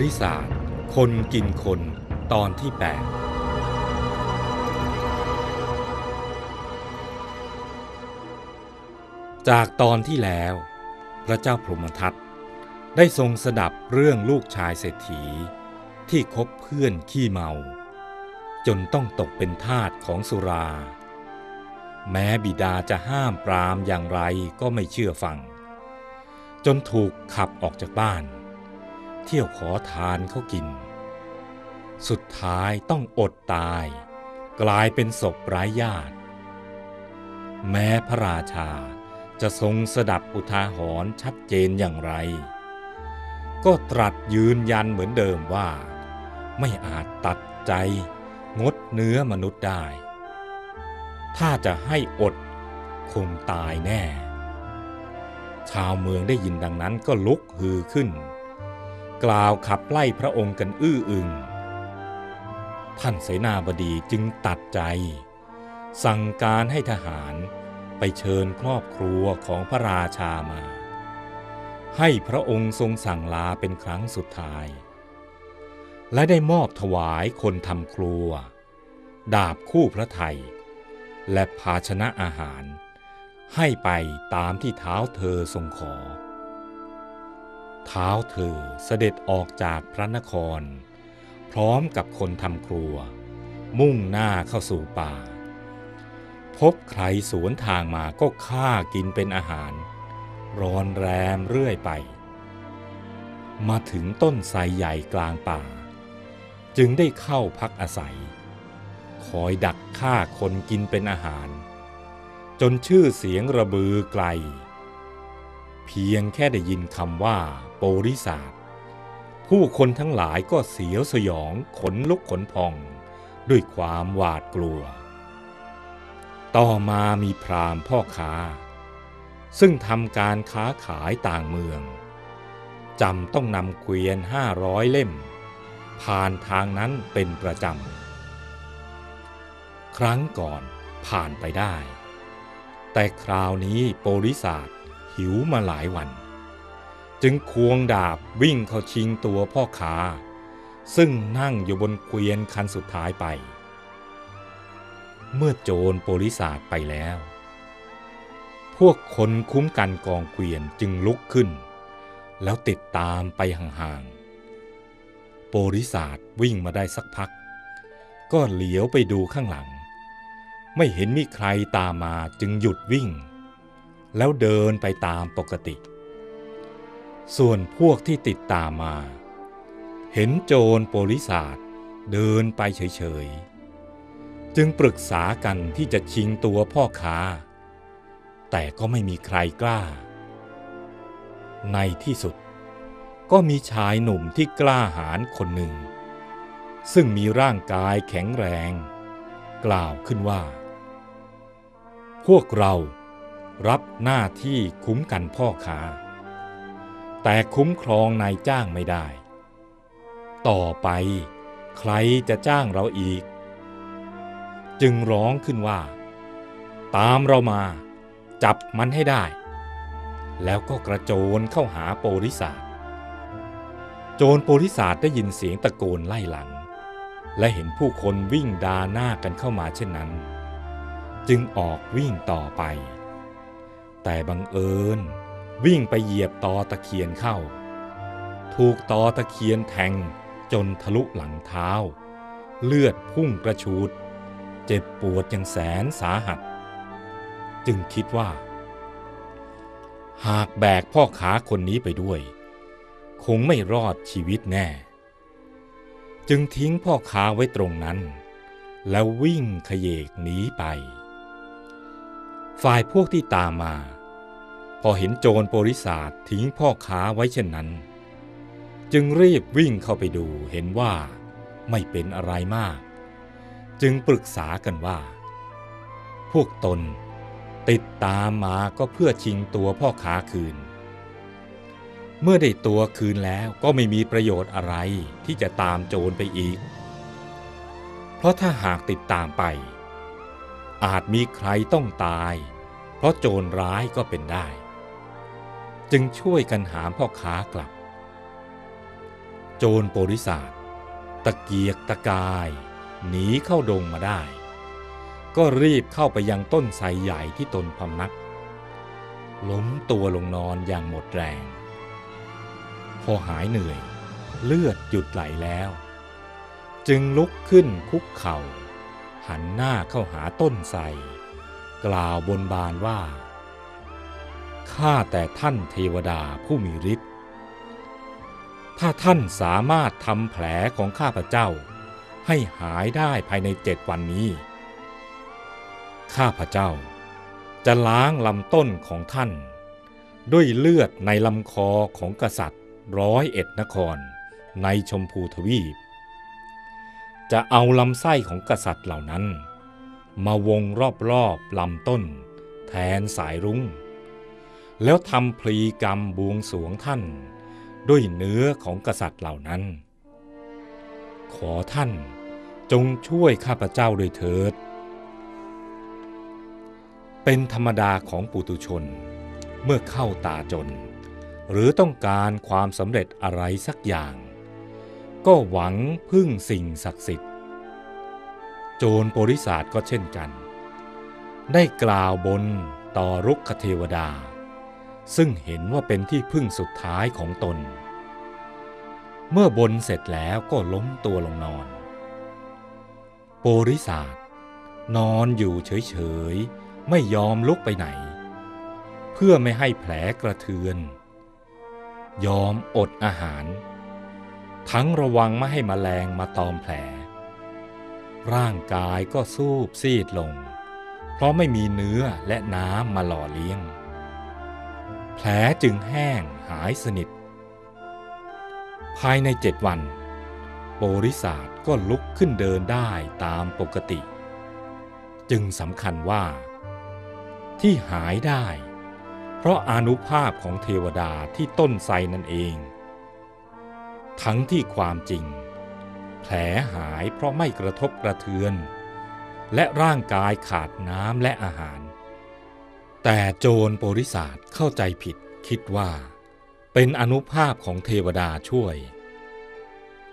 ริศาสตร์คนกินคนตอนที่ 8 จากตอนที่แล้ว พระเจ้าพรหมทัตได้ทรงสดับเรื่องลูกชายเศรษฐี ที่คบเพื่อนขี้เมา จนต้องตกเป็นทาสของสุรา แม้บิดาจะห้ามปรามอย่างไรก็ไม่เชื่อฟัง จนถูกขับออกจากบ้าน เที่ยวขอทานเขากิน สุดท้ายต้องอดตาย กลายเป็นศพไร้ญาติ แม้พระราชาจะทรงสดับอุทาหรณ์ชัดเจนอย่างไร ก็ตรัสยืนยันเหมือนเดิมว่า ไม่อาจตัดใจงดเนื้อมนุษย์ได้ ถ้าจะให้อดคงตายแน่ ชาวเมืองได้ยินดังนั้นก็ลุกฮือขึ้น กล่าวขับไล่พระองค์กันอื้ออึง ท่านเสนาบดีจึงตัดใจ สั่งการให้ทหารไปเชิญครอบครัวของพระราชามา ให้พระองค์ทรงสั่งลาเป็นครั้งสุดท้าย และได้มอบถวายคนทำครัว ดาบคู่พระไทย และภาชนะอาหาร ให้ไปตามที่เท้าเธอทรงขอ เท้าเธอเสด็จออกจากพระนคร พร้อมกับคนทำครัว มุ่งหน้าเข้าสู่ป่า พบใครสวนทางมาก็ฆ่ากินเป็นอาหาร ร้อนแรมเรื่อยไป มาถึงต้นไทรใหญ่กลางป่า จึงได้เข้าพักอาศัย คอยดักฆ่าคนกินเป็นอาหาร จนชื่อเสียงระบือไกลเพียงแค่ได้ยินคำว่า โปริศาสผู้คนทั้งหลายก็เสียวสยองขนลุกขนพอง ด้วยความหวาดกลัว ต่อมามีพราหมณ์พ่อค้า ซึ่งทำการค้าขายต่างเมืองจำต้องนำเกวียนห้าร้อยเล่ม ผ่านทางนั้นเป็นประจำ ครั้งก่อนผ่านไปได้ แต่คราวนี้โปริศาสหิวมาหลายวัน จึงควงดาบวิ่งเข้าชิงตัวพ่อค้าซึ่งนั่งอยู่บนเกวียนคันสุดท้ายไป เมื่อโจรโปริศาสไปแล้ว พวกคนคุ้มกันกองเกวียนจึงลุกขึ้น แล้วติดตามไปห่างๆ โปริศาสวิ่งมาได้สักพัก ก็เหลียวไปดูข้างหลัง ไม่เห็นมีใครตามมาจึงหยุดวิ่ง แล้วเดินไปตามปกติ ส่วนพวกที่ติดตามมา เห็นโจรโปลิศาสเดินไปเฉยๆ จึงปรึกษากันที่จะชิงตัวพ่อค้า แต่ก็ไม่มีใครกล้า ในที่สุดก็มีชายหนุ่มที่กล้าหาญคนหนึ่ง ซึ่งมีร่างกายแข็งแรง กล่าวขึ้นว่า พวกเรารับหน้าที่คุ้มกันพ่อค้า แต่คุ้มครองนายจ้างไม่ได้ ต่อไปใครจะจ้างเราอีก จึงร้องขึ้นว่า ตามเรามา จับมันให้ได้ แล้วก็กระโจนเข้าหาโปริศาสโจรโปริศาสได้ยินเสียงตะโกนไล่หลัง และเห็นผู้คนวิ่งดาหน้ากันเข้ามาเช่นนั้น จึงออกวิ่งต่อไป แต่บังเอิญ วิ่งไปเหยียบตอตะเคียนเข้า ถูกตอตะเคียนแทงจนทะลุหลังเท้า เลือดพุ่งกระชูด เจ็บปวดอย่างแสนสาหัส จึงคิดว่า หากแบกพ่อขาคนนี้ไปด้วย คงไม่รอดชีวิตแน่ จึงทิ้งพ่อค้าไว้ตรงนั้น แล้ววิ่งขยเยกหนีไป ฝ่ายพวกที่ตามมา พอเห็นโจรโปริศาสทิ้งพ่อค้าไว้เช่นนั้น จึงรีบวิ่งเข้าไปดูเห็นว่าไม่เป็นอะไรมาก จึงปรึกษากันว่า พวกตนติดตามมาก็เพื่อชิงตัวพ่อค้าคืน เมื่อได้ตัวคืนแล้วก็ไม่มีประโยชน์อะไรที่จะตามโจรไปอีก เพราะถ้าหากติดตามไป อาจมีใครต้องตาย เพราะโจรร้ายก็เป็นได้ จึงช่วยกันหามพ่อค้ากลับ โจรโปริศาสตะเกียกตะกาย หนีเข้าดงมาได้ ก็รีบเข้าไปยังต้นไทรใหญ่ที่ตนพำนัก ล้มตัวลงนอนอย่างหมดแรง พอหายเหนื่อย เลือดหยุดไหลแล้ว จึงลุกขึ้นคุกเข่าหันหน้าเข้าหาต้นไทรกล่าวบนบานว่า ข้าแต่ท่านเทวดาผู้มีฤทธิ์ ถ้าท่านสามารถทำแผลของข้าพเจ้า ให้หายได้ภายในเจ็ดวันนี้ ข้าพเจ้า จะล้างลำต้นของท่าน ด้วยเลือดในลำคอของกษัตริย์ร้อยเอ็ดนครในชมพูทวีป จะเอาลำไส้ของกษัตริย์เหล่านั้น มาวงรอบๆลำต้น แทนสายรุง้ง แล้วทำพลีกรรมบวงสวงท่าน ด้วยเนื้อของกษัตริย์เหล่านั้น ขอท่านจงช่วยข้าพเจ้าด้วยเถิด เป็นธรรมดาของปุตุชนเมื่อเข้าตาจน หรือต้องการความสำเร็จอะไรสักอย่าง ก็หวังพึ่งสิ่งศักดิ์สิทธิ์ โจรโปริศาสก็เช่นกัน ได้กล่าวบนต่อรุกขเทวดา ซึ่งเห็นว่าเป็นที่พึ่งสุดท้ายของตน เมื่อบนเสร็จแล้วก็ล้มตัวลงนอน โปริศาสนอนอยู่เฉยๆ ไม่ยอมลุกไปไหน เพื่อไม่ให้แผลกระเทือน ยอมอดอาหาร ทั้งระวังไม่ให้มแมลงมาตอมแผล ร่างกายก็สูบซีดลง เพราะไม่มีเนื้อและน้ำมาหล่อเลี้ยง แผลจึงแห้งหายสนิท ภายในเจ็ดวัน โปริศาสก็ลุกขึ้นเดินได้ตามปกติ จึงสำคัญว่า ที่หายได้ เพราะอนุภาพของเทวดาที่ต้นไทรนั่นเอง ทั้งที่ความจริง แผลหายเพราะไม่กระทบกระเทือน และร่างกายขาดน้ำและอาหาร แต่โจรโปริศาสเข้าใจผิดคิดว่า เป็นอนุภาพของเทวดาช่วย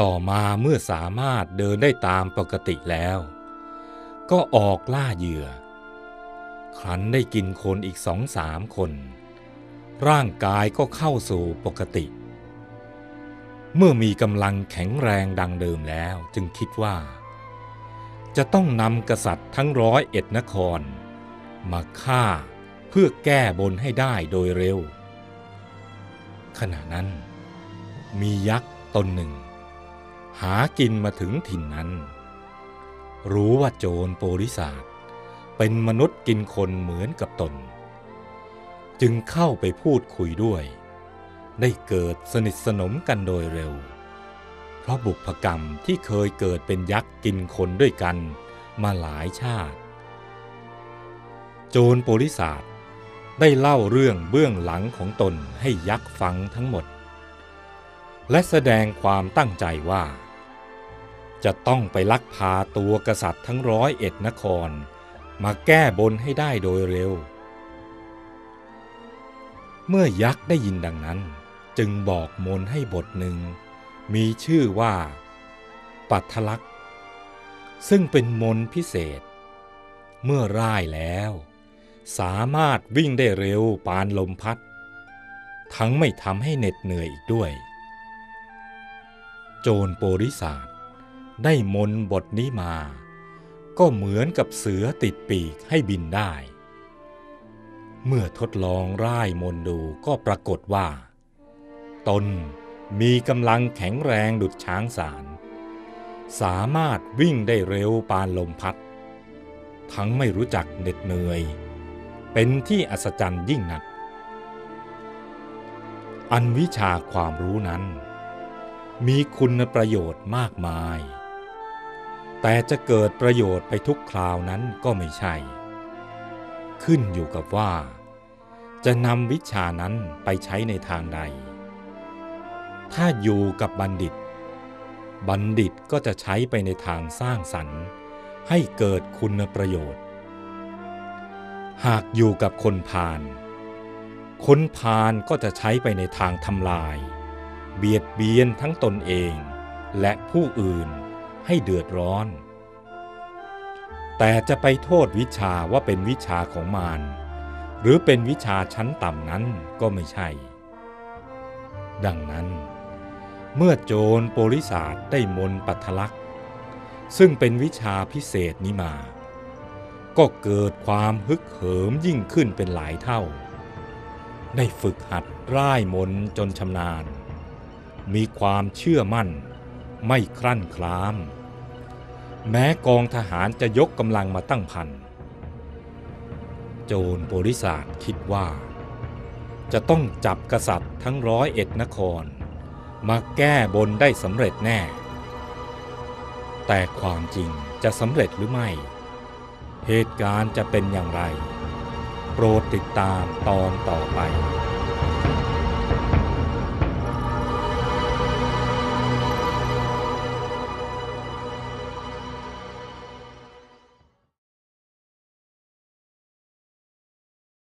ต่อมาเมื่อสามารถเดินได้ตามปกติแล้ว ก็ออกล่าเหยื่อ ครั้นได้กินคนอีกสองสามคน ร่างกายก็เข้าสู่ปกติ เมื่อมีกำลังแข็งแรงดังเดิมแล้วจึงคิดว่า จะต้องนำกษัตริย์ทั้งร้อยเอ็ดนคร มาฆ่า เพื่อแก้บนให้ได้โดยเร็ว ขณะนั้น มียักษ์ตนหนึ่ง หากินมาถึงถิ่นนั้น รู้ว่าโจรโปริศาสเป็นมนุษย์กินคนเหมือนกับตน จึงเข้าไปพูดคุยด้วย ได้เกิดสนิทสนมกันโดยเร็ว เพราะบุพกรรมที่เคยเกิดเป็นยักษ์กินคนด้วยกันมาหลายชาติ โจรโปริศาส ได้เล่าเรื่องเบื้องหลังของตนให้ยักษ์ฟังทั้งหมด และแสดงความตั้งใจว่า จะต้องไปลักพาตัวกษัตริย์ทั้งร้อยเอ็ดนคร มาแก้บนให้ได้โดยเร็ว เมื่อยักษ์ได้ยินดังนั้น จึงบอกมนให้บทหนึ่ง มีชื่อว่า ปัทลักษ์ซึ่งเป็นมนพิเศษ เมื่อร่ายแล้ว สามารถวิ่งได้เร็วปานลมพัด ทั้งไม่ทำให้เหน็ดเหนื่อยอีกด้วย โจรโปริศาสได้มนบทนี้มา ก็เหมือนกับเสือติดปีกให้บินได้ เมื่อทดลองร่ายมนดูก็ปรากฏว่า ตนมีกำลังแข็งแรงดุดช้างสาร สามารถวิ่งได้เร็วปานลมพัด ทั้งไม่รู้จักเหน็ดเหนื่อย เป็นที่อัศจรรย์ยิ่งนัก อันวิชาความรู้นั้น มีคุณประโยชน์มากมาย แต่จะเกิดประโยชน์ไปทุกคราวนั้นก็ไม่ใช่ ขึ้นอยู่กับว่า จะนำวิชานั้นไปใช้ในทางใด ถ้าอยู่กับบัณฑิต บัณฑิตก็จะใช้ไปในทางสร้างสรรค์ ให้เกิดคุณประโยชน์ หากอยู่กับคนพาลคนพาลก็จะใช้ไปในทางทำลาย เบียดเบียนทั้งตนเองและผู้อื่นให้เดือดร้อน แต่จะไปโทษวิชาว่าเป็นวิชาของมารหรือเป็นวิชาชั้นต่ำนั้นก็ไม่ใช่ ดังนั้น เมื่อโจรโปริศาสได้มนปัทลักษ์ ซึ่งเป็นวิชาพิเศษนี้มา ก็เกิดความฮึกเหิมยิ่งขึ้นเป็นหลายเท่า ได้ฝึกหัดร่ายมนจนชำนาญ มีความเชื่อมั่น ไม่ครั่นคลาม แม้กองทหารจะยกกำลังมาตั้งพัน โจรบริษัทคิดว่า จะต้องจับกษัตริย์ทั้งร้อยเอ็ดนคร มาแก้บนได้สำเร็จแน่ แต่ความจริงจะสำเร็จหรือไม่ เหตุการณ์จะเป็นอย่างไร โปรดติดตามตอนต่อไป